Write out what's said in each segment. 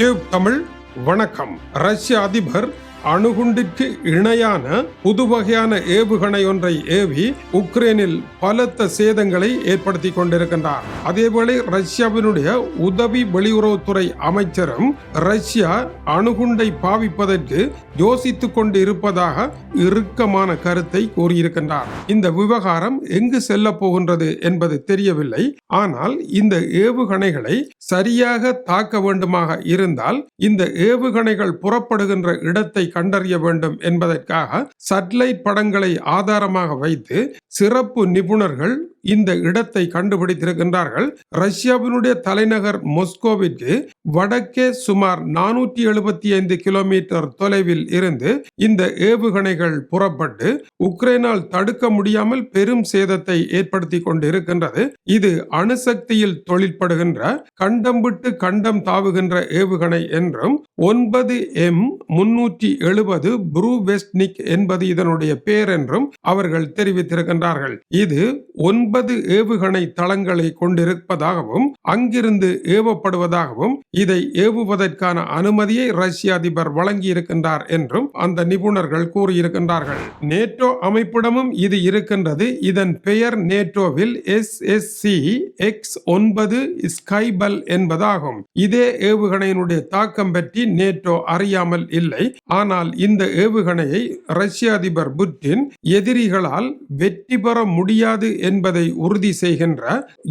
Tube Tamil வணக்கம். ரஷ்ய அதிபர் அணுகுண்டிற்கு இணையான புது வகையான ஏவுகணை ஒன்றை ஏவி உக்ரைனில் பலத்த சேதங்களை ஏற்படுத்தி கொண்டிருக்கின்றார். அதேவேளை ரஷ்யாவினுடைய உதவி வெளியுறவுத்துறை அமைச்சரும் ரஷ்யா அணுகுண்டை பாவிப்பதற்கு யோசித்துக் கொண்டு இருப்பதாக இறுக்கமான கருத்தை கூறியிருக்கின்றார். இந்த விவகாரம் எங்கு செல்ல போகின்றது என்பது தெரியவில்லை. ஆனால் இந்த ஏவுகணைகளை சரியாக தாக்க வேண்டுமாக இருந்தால் இந்த ஏவுகணைகள் புறப்படுகின்ற இடத்தை கண்டறிய வேண்டும் என்பதற்காக சட்டலைட் படங்களை ஆதாரமாக வைத்து சிறப்பு நிபுணர்கள் இந்த இடத்தை கண்டுபிடித்திருக்கின்றார்கள். ரஷ்யாவினுடைய தலைநகர் மொஸ்கோவிற்கு வடக்கே சுமார் நானூற்றி எழுபத்தி ஐந்து கிலோமீட்டர் தொலைவில் இருந்து இந்த ஏவுகணைகள் புறப்பட்டு உக்ரைனால் தடுக்க முடியாமல் பெரும் சேதத்தை ஏற்படுத்தி கொண்டிருக்கின்றது. இது அணுசக்தியில் தொழிற்படுகின்ற கண்டம் விட்டு கண்டம் தாவுகின்ற ஏவுகணை என்றும் ஒன்பது எம் முன்னூற்றி எழுபது புரூ வெஸ்ட்னிக் என்பது இதனுடைய பேர் என்றும் அவர்கள் தெரிவித்திருக்கின்றார்கள். இது ஒன்பது ஏவுகணை தளங்களை கொண்டிருப்பதாகவும் அங்கிருந்து ஏவப்படுவதாகவும் இதை ஏவுவதற்கான அனுமதியை ரஷ்ய அதிபர் வழங்கியிருக்கின்றார் என்றும் அந்த நிபுணர்கள் கூறியிருக்கின்றார்கள். நேட்டோ அமைப்பிடமும் இது இருக்கின்றது. இதன் பெயர் நேட்டோவில் எஸ் எஸ் சி எக்ஸ் ஒன்பது ஸ்கைபல் என்பதாகும். இதே ஏவுகணையினுடைய தாக்கம் பற்றி நேட்டோ அறியாமல் இல்லை. ஆனால் இந்த ஏவுகணையை ரஷ்ய அதிபர் புட்டின் எதிரிகளால் வெற்றி பெற முடியாது என்பதை உறுதி செய்கின்ற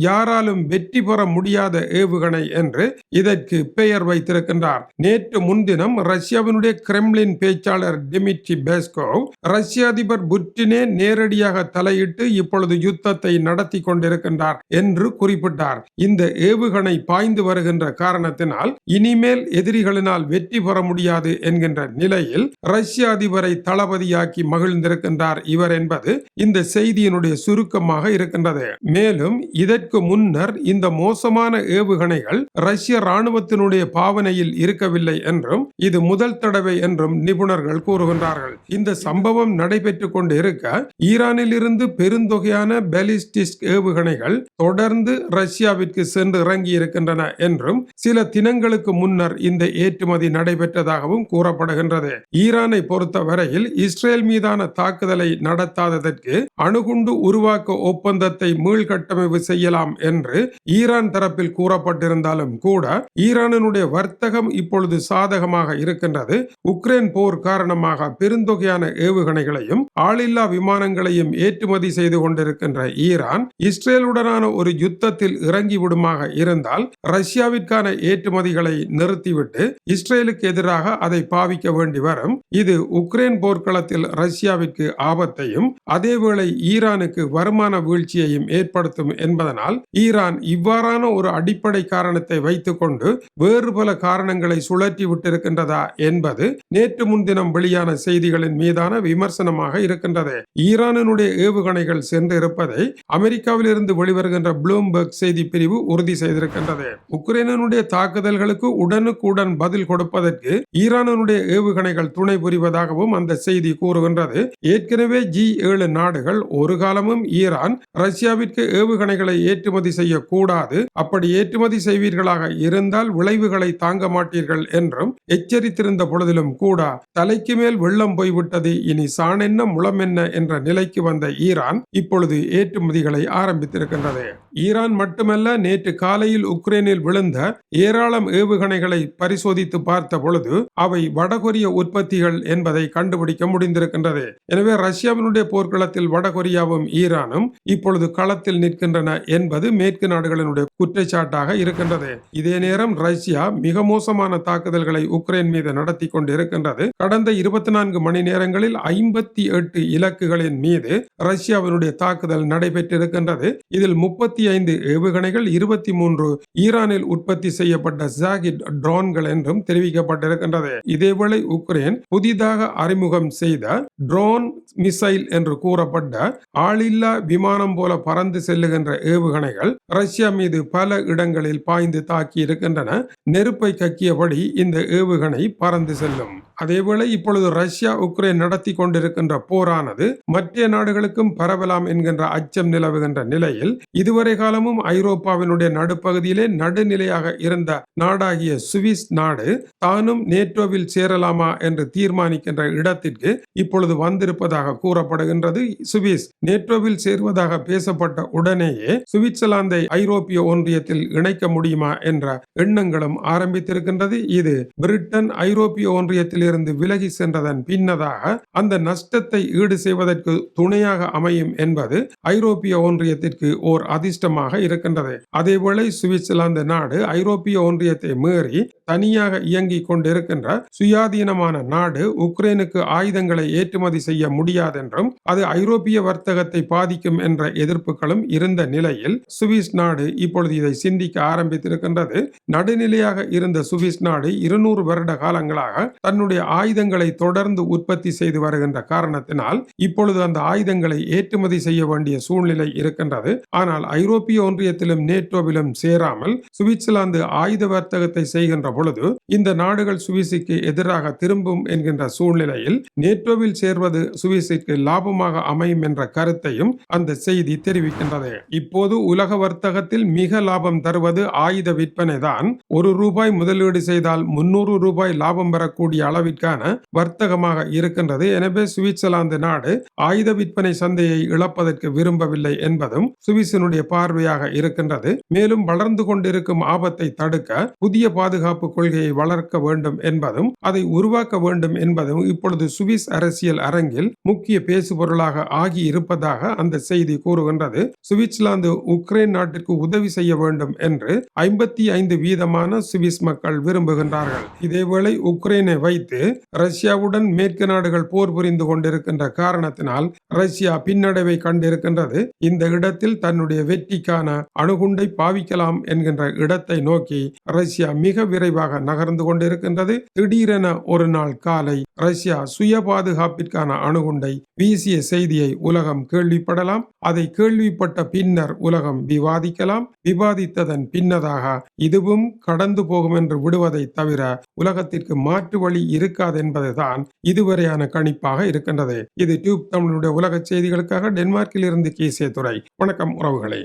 யாராலும் வெற்றி பெற முடியாத ஏவுகணை என்று இதற்கு பெயர் வைத்திருக்கின்றார். நேற்று முன்தினம் ரஷ்யாவினுடைய கிரெம்லின் பேச்சாளர் டிமிட்ரி பேஸ்கோவ் ரஷ்ய அதிபர் புட்டினே நேரடியாக தலையிட்டு இப்பொழுது யுத்தத்தை நடத்தி கொண்டிருக்கின்றார் என்று குறிப்பிட்டார். இந்த ஏவுகணை பாய்ந்து வருகின்ற காரணத்தினால் இனிமேல் எதிரிகளினால் வெற்றி பெற முடியாது என்கின்ற நிலை நிலையில் ரஷ்ய அதிபரை தளபதியாக்கி மகிழ்ந்திருக்கின்றார் இவர் என்பது இந்த செய்தியினுடைய சுருக்கமாக இருக்கின்றது. மேலும் இதற்கு முன்னர் இந்த மோசமான ஏவுகணைகள் ரஷ்ய ராணுவத்தினுடைய பாவனையில் இருக்கவில்லை என்றும் இது முதல் தடவை என்றும் நிபுணர்கள் கூறுகின்றார்கள். இந்த சம்பவம் நடைபெற்றுக் கொண்டு இருக்க ஈரானில் இருந்து பெருந்தொகையான பெலிஸ்டிக் ஏவுகணைகள் தொடர்ந்து ரஷ்யாவிற்கு சென்று இறங்கி இருக்கின்றன என்றும் சில தினங்களுக்கு முன்னர் இந்த ஏற்றுமதி நடைபெற்றதாகவும் கூறப்படுகின்றது. ஈரானை பொறுத்த வரையில் இஸ்ரேல் மீதான தாக்குதலை நடத்தாததற்கு அணுகுண்டு உருவாக்க ஒப்பந்தத்தை மீள்கட்டமைப்பு செய்யலாம் என்று ஈரான் தரப்பில் கூறப்பட்டிருந்தாலும் கூட ஈரானினுடைய வர்த்தகம் இப்பொழுது சாதகமாக இருக்கின்றது. உக்ரைன் போர் காரணமாக பெருந்தொகையான ஏவுகணைகளையும் ஆளில்லா விமானங்களையும் ஏற்றுமதி செய்து கொண்டிருக்கின்ற ஈரான் இஸ்ரேலுடனான ஒரு யுத்தத்தில் இறங்கிவிடுமாக இருந்தால் ரஷ்யாவிற்கான ஏற்றுமதிகளை நிறுத்திவிட்டு இஸ்ரேலுக்கு எதிராக அதை பாவிக்க வேண்டி வரும். இது உக்ரைன் போர்க்களத்தில் ரஷ்யாவிற்கு ஆபத்தையும் அதேவேளை ஈரானுக்கு வருமான வீழ்ச்சியையும் ஏற்படுத்தும் என்பதனால் ஈரான் இவ்வாறான ஒரு அடிப்படை காரணத்தை வைத்துக்கொண்டு வேறு பல காரணங்களை சுழற்றி விட்டிருக்கின்றதா என்பது நேற்று முன்தினம் வெளியான செய்திகளின் மீதான விமர்சனமாக இருக்கின்றது. ஈரானினுடைய ஏவுகணைகள் சென்று இருப்பதை அமெரிக்காவில் இருந்து வெளிவருகின்ற ப்ளூம்பர்க் செய்தி பிரிவு உறுதி செய்திருக்கின்றது. உக்ரைனுடைய தாக்குதல்களுக்கு உடனுக்குடன் பதில் கொடுப்பதற்கு ஈரானுடைய ஏவுகணைகள் துணை புரிவதாகவும் அந்த செய்தி கூறுகின்றது. ஏற்கனவே ஜி ஏழு நாடுகள் ஒரு காலமும் ஈரான் ரஷ்யாவிற்கு ஏவுகணைகளை ஏற்றுமதி செய்யக்கூடாது. அப்படி ஏற்றுமதி செய்வீர்களாக இருந்தால் விளைவுகளை தாங்க மாட்டீர்கள் என்றும் எச்சரித்திருந்த பொழுதிலும் கூட தலைக்கு மேல் வெள்ளம் போய்விட்டது இனி சாணென்ன முளம் என்ன என்ற நிலைக்கு வந்த ஈரான் இப்பொழுது ஏற்றுமதிகளை ஆரம்பித்திருக்கின்றது. ஈரான் மட்டுமல்ல நேற்று காலையில் உக்ரைனில் விழுந்த ஏராளம் ஏவுகணைகளை பரிசோதித்து பார்த்த பொழுது அவை வடகொரிய உற்பத்திகள் என்பதை கண்டுபிடிக்க முடிந்திருக்கின்றது. எனவே ரஷ்யாவினுடைய போர்க்களத்தில் வடகொரியாவும் ஈரானும் இப்பொழுது களத்தில் நிற்கின்றன என்பது மேற்கு நாடுகளினுடைய குற்றச்சாட்டாக இருக்கின்றது. இதே நேரம் ரஷ்யா மிக மோசமான தாக்குதல்களை உக்ரைன் மீது நடத்தி கொண்டிருக்கின்றது. கடந்த இருபத்தி நான்கு மணி நேரங்களில் ஐம்பத்தி எட்டு இலக்குகளின் மீது ரஷ்யாவினுடைய தாக்குதல் நடைபெற்றிருக்கின்றது. இதில் முப்பத்தி ஐந்து ஏவுகணைகள் இருபத்தி மூன்று ஈரானில் உற்பத்தி செய்யப்பட்ட ஜாகிட் ட்ரோன்கள் என்றும் தெரிவிக்கப்பட்டிருக்கின்றது. இதேவேளை உக்ரைன் புதிதாக அறிமுகம் செய்த ட்ரோன் மிசைல் என்று கூறப்பட்ட ஆளில்லா விமானம் போல பறந்து செல்லுகின்ற ஏவுகணைகள் ரஷ்யா மீது பல இடங்களில் பாய்ந்து தாக்கி இருக்கின்றன நெருப்பை கக்கியபடி இந்த ஏவுகணை பறந்து செல்லும். அதேவேளை இப்பொழுது ரஷ்யா உக்ரைன் நடத்தி கொண்டிருக்கின்ற போரானது மற்ற நாடுகளுக்கும் பரவலாம் என்கின்ற அச்சம் நிலவுகின்ற நிலையில் இதுவரை காலமும் ஐரோப்பாவினுடைய நடுப்பகுதியிலே நடுநிலையாக இருந்த நாடாகிய சுவிஸ் நாடு தானும் நேட்டோவில் சேரலாமா என்று தீர்மானிக்கின்ற இடத்திற்கு இப்பொழுது வந்திருப்பதாக கூறப்படுகின்றது. சுவிஸ் நேட்டோவில் சேர்வதாக பேசப்பட்ட உடனேயே சுவிட்சர்லாந்தை ஐரோப்பிய ஒன்றியத்தில் இணைக்க முடியுமா என்ற எண்ணங்களும் ஆரம்பித்திருக்கின்றது. இது பிரிட்டன் ஐரோப்பிய ஒன்றியத்தில் இருந்து விலகி சென்றதன் பின்னதாக அந்த நஷ்டத்தை ஈடு செய்வதற்கு துணையாக அமையும் என்பது ஐரோப்பிய ஒன்றியத்திற்கு ஓர் அதிர்ஷ்டமாக இருக்கின்றது. அதேவேளை சுவிட்சர்லாந்து நாடு ஐரோப்பிய ஒன்றியத்தை மீறி தனியாக இயங்கிக் கொண்டிருக்கின்ற சுயாதீனமான நாடு உக்ரைனுக்கு ஆயுதங்களை ஏற்றுமதி செய்ய முடியாதென்றும் அது ஐரோப்பிய வர்த்தகத்தை பாதிக்கும் என்ற எதிர்ப்புகளும் இருந்த நிலையில் சுவிஸ் நாடு இப்பொழுது இதை சிந்திக்க ஆரம்பித்திருக்கின்றது. நடுநிலையாக இருந்த சுவிஸ் நாடு இருநூறு வருட காலங்களாக தன்னுடைய ஆயுதங்களை தொடர்ந்து உற்பத்தி செய்து வருகின்ற காரணத்தினால் இப்பொழுது அந்த ஆயுதங்களை ஏற்றுமதி செய்ய வேண்டிய சூழ்நிலை இருக்கின்றது. ஆனால் ஐரோப்பிய ஒன்றியத்திலும் நேட்டோவிலும் சேராமல் சுவிட்சர்லாந்து ஆயுத வர்த்தகத்தை செய்கின்ற பொழுது இந்த நாடுகள் சுவிஸுக்கு எதிராக திரும்பும் என்கின்ற சூழ்நிலையில் நேட்டோவில் சேர்வது சுவிஸிற்கு லாபமாக அமையும் என்ற கருத்தையும் அந்த செய்தி தெரிவிக்கின்றது. இப்போது உலக வர்த்தகத்தில் மிக லாபம் தருவது ஆயுத விற்பனை தான். ஒரு ரூபாய் முதலீடு செய்தால் முன்னூறு ரூபாய் லாபம் பெறக்கூடிய அளவிற்கான வர்த்தகமாக இருக்கின்றது. எனவே சுவிட்சர்லாந்து நாடு ஆயுத விற்பனை சந்தையை இழப்பதற்கு விரும்பவில்லை என்பதும் சுவிஸினுடைய பார்வையாக இருக்கின்றது. மேலும் வளர்ந்து கொண்டிருக்கும் ஆபத்தை தடுக்க புதிய பாதுகாப்பு கொள்கையை வளர்க்க வேண்டும் என்பதும் அதை உருவாக்க வேண்டும் என்பதும் இப்பொழுது சுவிஸ் அரசியல் அரங்கில் முக்கிய பேசுபொருளாக ஆகி இருப்பதாக அந்த செய்தி கூறுகின்றது. சுவிட்சர்லாந்து உக்ரைன் நாட்டிற்கு உதவி செய்ய வேண்டும் என்று ஐம்பத்தி ஐந்து வீதமான சுவிஸ் மக்கள் விரும்புகின்றார்கள். இதேவேளை உக்ரைனை வைத்து ரஷ்யாவுடன் மேற்கு நாடுகள் போர் புரிந்து கொண்டிருக்கின்ற காரணத்தினால் ரஷ்யா பின்னடைவை கண்டிருக்கின்றது. இந்த இடத்தில் தன்னுடைய வெற்றிக்கான அணுகுண்டை பாவிக்கலாம் என்கின்ற இடத்தை நோக்கி ரஷ்யா மிக விரைவாக நகர்ந்து கொண்டிருக்கின்றது. திடீரென ஒரு நாள் காலை ரஷ்யா சுய பாதுகாப்பிற்கான அணுகுண்டை வீசிய செய்தியை உலகம் கேள்விப்படலாம். அதை கேள்விப்பட்ட பின்னர் உலகம் விவாதிக்கலாம். விவாதித்ததன் பின்னதாக இதுவும் கடந்து போகும் என்று விடுவதை தவிர உலகத்திற்கு மாற்று வழி இருக்காது என்பதுதான் இதுவரையான கணிப்பாக இருக்கின்றது. இது டியூப் தமிழுடைய உலக செய்திகளுக்காக டென்மார்க்கில் இருந்து கேசிய துறை வணக்கம் உறவுகளே.